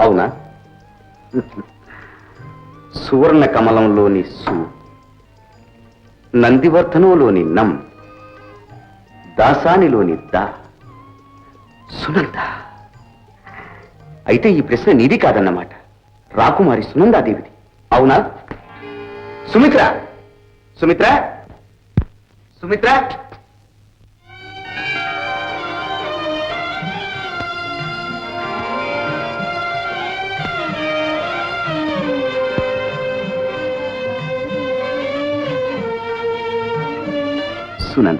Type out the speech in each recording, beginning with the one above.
అవునా? సువర్ణ కమలంలోని సు నందివర్ధనంలోని నం దాసానిలోని దా సునంద. అయితే ఈ ప్రశ్న నీది కాదన్నమాట. రాకుమారి సునందాదేవిది. అవునా? సుమిత్ర! సుమిత్ర! సుమిత్ర! సునంద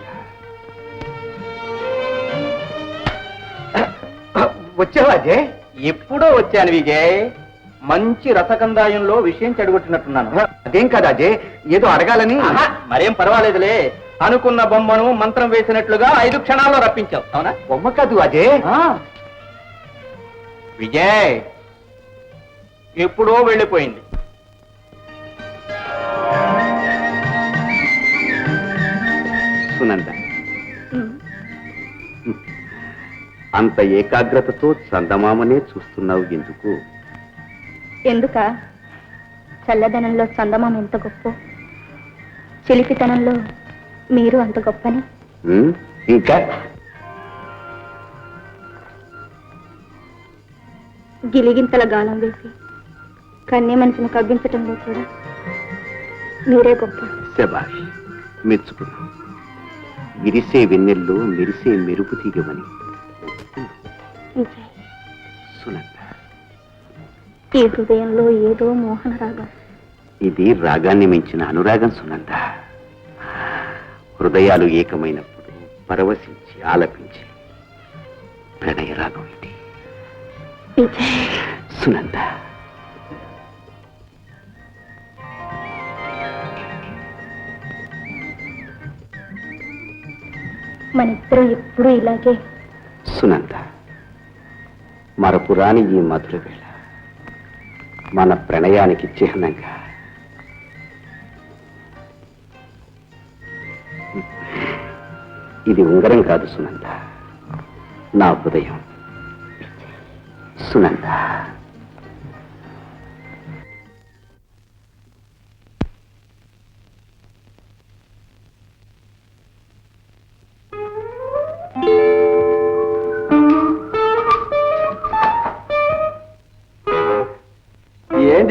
వచ్చావా అజయ్? ఎప్పుడో వచ్చాను విజయ్. మంచి రసకందాయంలో విషయం చెడగొట్టినట్టున్నాను. అదేం కాదు అజయ్ ఏదో అడగాలని. మరేం పర్వాలేదులే. అనుకున్న బొమ్మను మంత్రం వేసినట్లుగా ఐదు క్షణాల్లో రప్పించావు అవునా? బొమ్మ కాదు అజయ్. ఆ. విజయ్ ఎప్పుడో వెళ్ళిపోయింది. అంత ఏకాగ్రతతో చందమామనే చూస్తున్నావు ఎందుకు? ఎందుక? చల్లదనంలో చందమామ ఎంత గొప్ప? చిలిపితనంలో మీరు అంత గొప్పని? ఉమ్, ఇంకా? గిలిగింతల గాలం వేసి కన్య మనసును కవ్వించటంలో కూడా మీరే గొప్ప. శబాష్ మెచ్చుకున్నావు. విరిసే వెన్నెల్లో మెరిసే మెరుపు తీగమని. విజయ్, సునంద. ఈ హృదయంలో ఏదో మోహన రాగం ఇది రాగాన్ని మించిన అనురాగం సునంద. హృదయాలు ఏకమైనప్పుడు పరవశించి ఆలపించి ప్రణయ రాగం ఇది. సునంద. మన ఇద్దరం ఎప్పుడూ ఇలాగే. సునంద. మరపురాని ఈ మధుర వేళ మన ప్రణయానికి చిహ్నంగా. ఇది ఉంగరం కాదు సునంద. నా హృదయం. సునంద.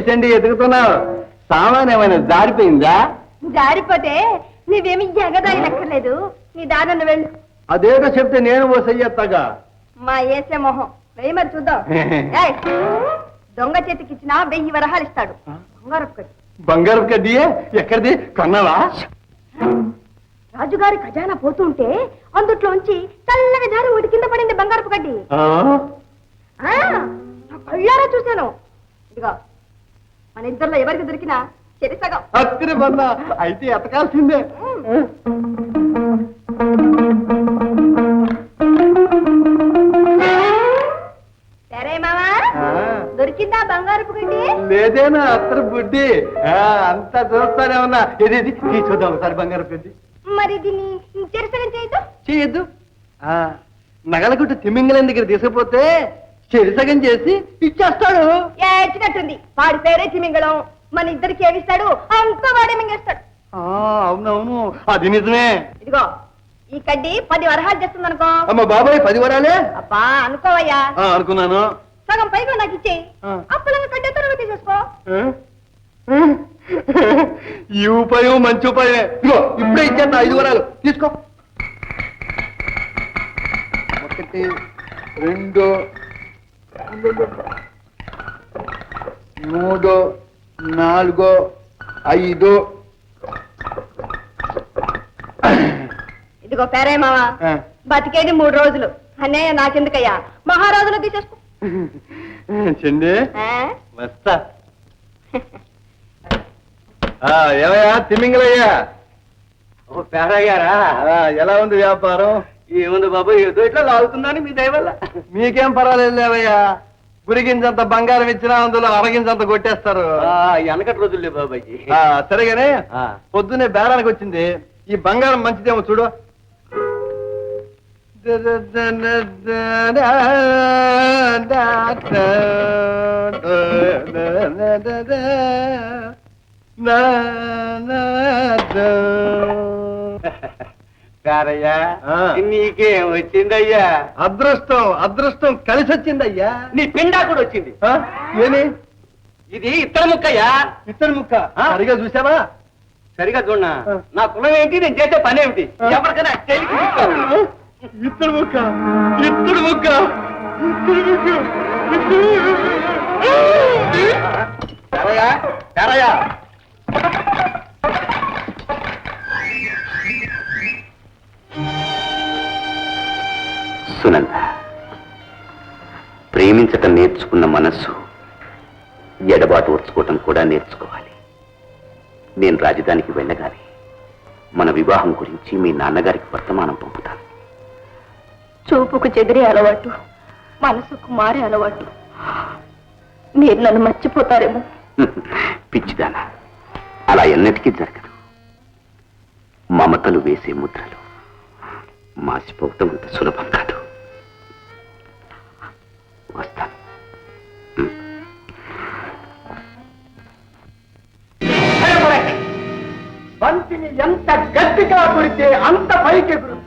ఏంటి చండి ఎదుగుతున్నావు? సామాన్ ఏమైనా జారిపోయిందా? జారిపోతే నువ్వేమి ఎగదాయి లెక్కలేదు నీ దానన్న వెళ్ళు. అదేదో చెప్తే నేను ఓ మా ఏసే మొహం. వెయ్యి మరి చూద్దాం. ఏయ్, దొంగ చేతికిచ్చిన వెయ్యి వరహాలు ఇస్తాడు. బంగారపు కట్టి. బంగారు కడ్డీయే? ఎక్కడిది? కొన్నావా? రాజుగారి ఖజానా పోతుంటే అందుట్లోంచి చల్లగా జారి ఒకటి కింద పడింది బంగారపు? ఆ, నా కళ్ళారా చూశాను. ఇదిగో. మన ఇద్దరిలో ఎవరికి దొరికినా చెరిసగం అత్తిరి అయితే ఎతకాల్సిందే. సరే మావా ఆ. దొరికిందా బంగారపు గడ్డి లేదేనా అత్తరు బుడ్డి? ఆ, అంతా చూస్తానే ఉన్నా. ఇది ఇది తీ చూద్దాం ఒకసారి బంగారు పెద్ది మరి దీన్ని చెరిసగం చేయదు? చేయొద్దు. ఆ, నగలగుట్టు తిమ్మింగలం దగ్గర తీసుకుపోతే చెరిసగం చేసి ఇచ్చేస్తాడు. ఏడ్చినట్టుంది వాడి పేరే తిమింగళం. మన ఇద్దరికి ఏమిస్తాడు? అంతా వాడే మింగేస్తాడు. ఆ, అవునవును. అది నిజమే. ఇదిగో ఈ కడ్డి పది వరహాలు చేస్తుంది అనుకో అమ్మ బాబాయ్ పది వరాలే? అబ్బా అనుకోవయ్యా. ఆ, అనుకున్నాను. సగం పైగా నాకు ఇచ్చేయి ఆ. అప్పుడు కడ్డి తర్వాత తీసేసుకో. ఆ? ఈ ఉపాయం మంచి ఉపాయమే. ఇదిగో ఇప్పుడే ఇచ్చేస్తా ఐదు వరాలు. తీసుకో. ఒకటి రెండు మూడు నాలుగు ఐదు. ఇదిగో పేరే మావా. బతికేది మూడు రోజులు. అన్నయ్య నాకెందుకయ్యా? మహారాజులు తీసేసుకో. చెండి? వస్తా. ఏమయ్యా తిమ్మింగలయ్యా? ఓ పేరయ్యారా ఎలా ఉంది వ్యాపారం? ఏముంది బాబు ఏదో ఇట్లా లాగుతున్నాను మీ దయ వల్ల మీకేం పర్వాలేదు లేవయ్యా గురిగించంత బంగారం ఇచ్చినా అందులో అరగించంత కొట్టేస్తారు ఆ, వెనకటి రోజులే బాబాజీ ఆ, సరేగానే ఆ. పొద్దున్నే బేరానికి వచ్చింది ఈ బంగారం మంచిదేమో చూడు పేరయ్యా ఆ. నీకేం వచ్చిందయ్యా. అదృష్టం అదృష్టం కలిసి వచ్చిందయ్యా. నీ పిండా కూడా వచ్చింది? ఏమి? ఇది ఇత్తడి ముక్కయ్యా. ఇత్తడి ముక్క? సరిగా చూసావా? సరిగా చూడనా? ఆ. నా కులం ఏంటి? నేను చేసే పని ఏమిటి. ఎవరికైనా తెలిసి. ఇత్తడి ముక్క. ఇత్తడి ముక్క. ఇత్తడి ముక్క. సునంద ప్రేమించటం నేర్చుకున్న మనస్సు ఎడబాటు ఓర్చుకోవటం కూడా నేర్చుకోవాలి. నేను రాజధానికి వెళ్ళగానే మన వివాహం గురించి మీ నాన్నగారికి వర్తమానం పంపుతాను. చూపుకు చెదిరే అలవాటు మనసుకు మారే అలవాటు. మీరు నన్ను మర్చిపోతారేమో. పిచ్చిదానా అలా ఎన్నటికీ జరగదు. మమతలు వేసే ముద్రలు మాసిపోవటం అంత సులభం కాదు. వస్తాను. బంతిని ఎంత గట్టిగా కొడితే అంత పైకి ఎగురుతుంది.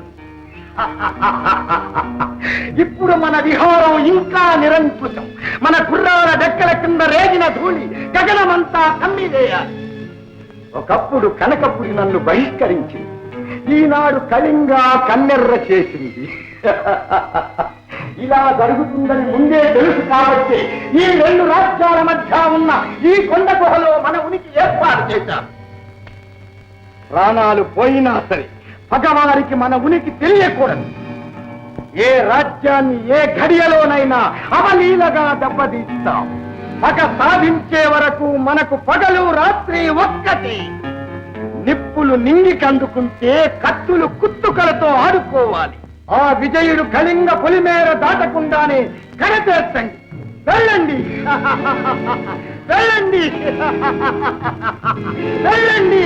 ఇప్పుడు మన విహారం ఇంకా నిరంకుశం. మన గుర్రాల డెక్కల కింద రేగిన ధూళి గగనమంతా కమ్మివేయాలి ఒకప్పుడు కనకపురి నన్ను బహిష్కరించింది. ఈనాడు కళింగా కన్నెర్ర చేసింది. ఇలా జరుగుతుందని ముందే తెలుసు కాబట్టి ఈ రెండు రాష్ట్రాల మధ్య ఉన్న ఈ కొండ గుహలో మన ఉనికి ఏర్పాటు చేశారు. ప్రాణాలు పోయినా సరే పగవారికి మన ఉనికి తెలియకూడదు. ఏ రాజ్యాన్ని ఏ ఘడియలోనైనా అవలీలగా దెబ్బతీస్తాం. పగ సాధించే వరకు మనకు పగలు రాత్రి ఒక్కటి. నిప్పులు నింగికందుకుంటే కత్తులు కుత్తుకలతో ఆడుకోవాలి. ఆ విజయుడు కళింగ పొలిమేర దాటకుండానే కడతేర్చండి వెళ్ళండి. వెళ్ళండి. వెళ్ళండి.